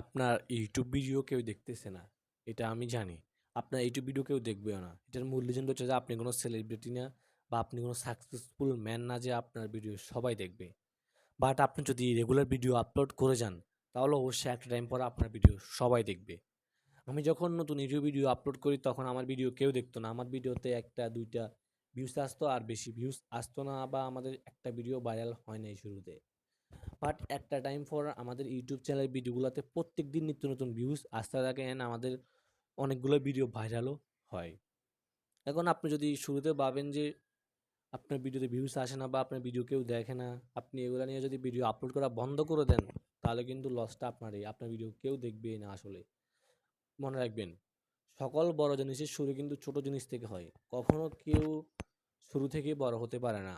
আপনার YouTube video কেউ দেখতেছে না, এটা আমি জানি। আপনার ইউটিউব ভিডিও কেউ দেখবেও না। এটার মূল রিজন হচ্ছে যে আপনি কোনো সেলিব্রিটি না বা আপনি কোনো সাকসেসফুল ম্যান না যে আপনার ভিডিও সবাই দেখবে। বাট আপনি যদি রেগুলার ভিডিও আপলোড করে যান, তাহলে অবশ্যই একটা টাইম পর আপনার ভিডিও সবাই দেখবে। আমি যখন নতুন ইউটিউব ভিডিও আপলোড করি, তখন আমার ভিডিও কেউ দেখতো না। আমার ভিডিওতে একটা, দুইটা ভিউজ আসতো আর বেশি ভিউজ আসতো না বা আমাদের একটা ভিডিও ভাইরাল হয় নাই শুরুতে। বাট একটা টাইম ফর আমাদের ইউটিউব চ্যানেলের ভিডিওগুলোতে প্রত্যেক দিন নিত্য নতুন ভিউজ আসতে থাকে অ্যান্ড আমাদের অনেকগুলো ভিডিও ভাইরালও হয়। এখন আপনি যদি শুরুতে ভাবেন যে আপনার ভিডিওতে ভিউজ আসে না বা আপনার ভিডিও কেউ দেখে না, আপনি এগুলো নিয়ে যদি ভিডিও আপলোড করা বন্ধ করে দেন, তাহলে কিন্তু লসটা আপনারই আপনার ভিডিও কেউ দেখবে না আসলে। মনে রাখবেন, সকল বড় জিনিসের শুরু কিন্তু ছোট জিনিস থেকে হয়। কখনো কেউ শুরু থেকে বড় হতে পারে না।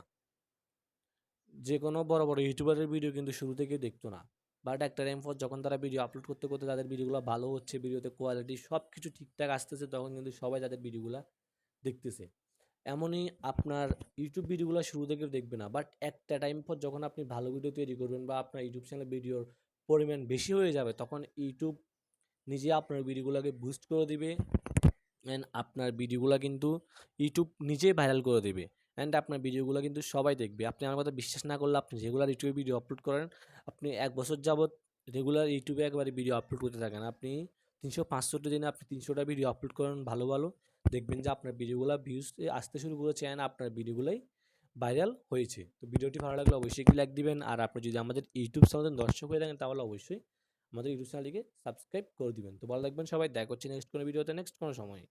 যে কোনো বড় বড় ইউটিউবারের ভিডিও কিন্তু শুরু থেকে দেখতো না। বাট একটা টাইম পর যখন তারা ভিডিও আপলোড করতে করতে তাদের ভিডিওগুলো ভালো হচ্ছে ভিডিওতে কোয়ালিটি সব কিছু ঠিকঠাক আসতেছে, তখন কিন্তু সবাই তাদের ভিডিওগুলো দেখতেছে। এমনই আপনার ইউটিউব ভিডিওগুলো শুরু থেকে দেখবে না। বাট একটা টাইম পর যখন আপনি ভালো ভিডিও তৈরি করবেন বা আপনার ইউটিউব চ্যানেলে ভিডিওর পরিমাণ বেশি হয়ে যাবে, তখন ইউটিউব নিজে আপনার ভিডিওগুলোকে বুস্ট করে দিবে। অ্যান্ড আপনার ভিডিওগুলো কিন্তু ইউটিউব নিজেই ভাইরাল করে দেবে। অ্যান্ড আপনার ভিডিওগুলো কিন্তু সবাই দেখবে। আপনি আমার কথা বিশ্বাস না করলে আপনি রেগুলার ইউটিউবে ভিডিও আপলোড করেন। আপনি এক বছর যাবৎ রেগুলার ইউটিউবে একবারে ভিডিও আপলোড করতে থাকেন। আপনি তিনশো পাঁচশোটা দিনে আপনি তিনশোটা ভিডিও আপলোড করেন ভালো ভালো। দেখবেন যে আপনার ভিডিওগুলো ভিউজ আসতে শুরু করেছে অ্যান্ড আপনার ভিডিওগুলোই ভাইরাল হয়েছে। তো ভিডিওটি ভালো লাগলে অবশ্যই একটি লাইক দিবেন। আর আপনি যদি আমাদের ইউটিউব চ্যানেলের দর্শক হয়ে থাকেন তাহলে অবশ্যই আমাদের ইউটিউব চ্যানেলটিকে সাবস্ক্রাইব করে দিবেন। তো ভালো লাগবেন সবাই। দেখা হচ্ছে নেক্সট কোনো ভিডিওতে নেক্সট কোনো সময়।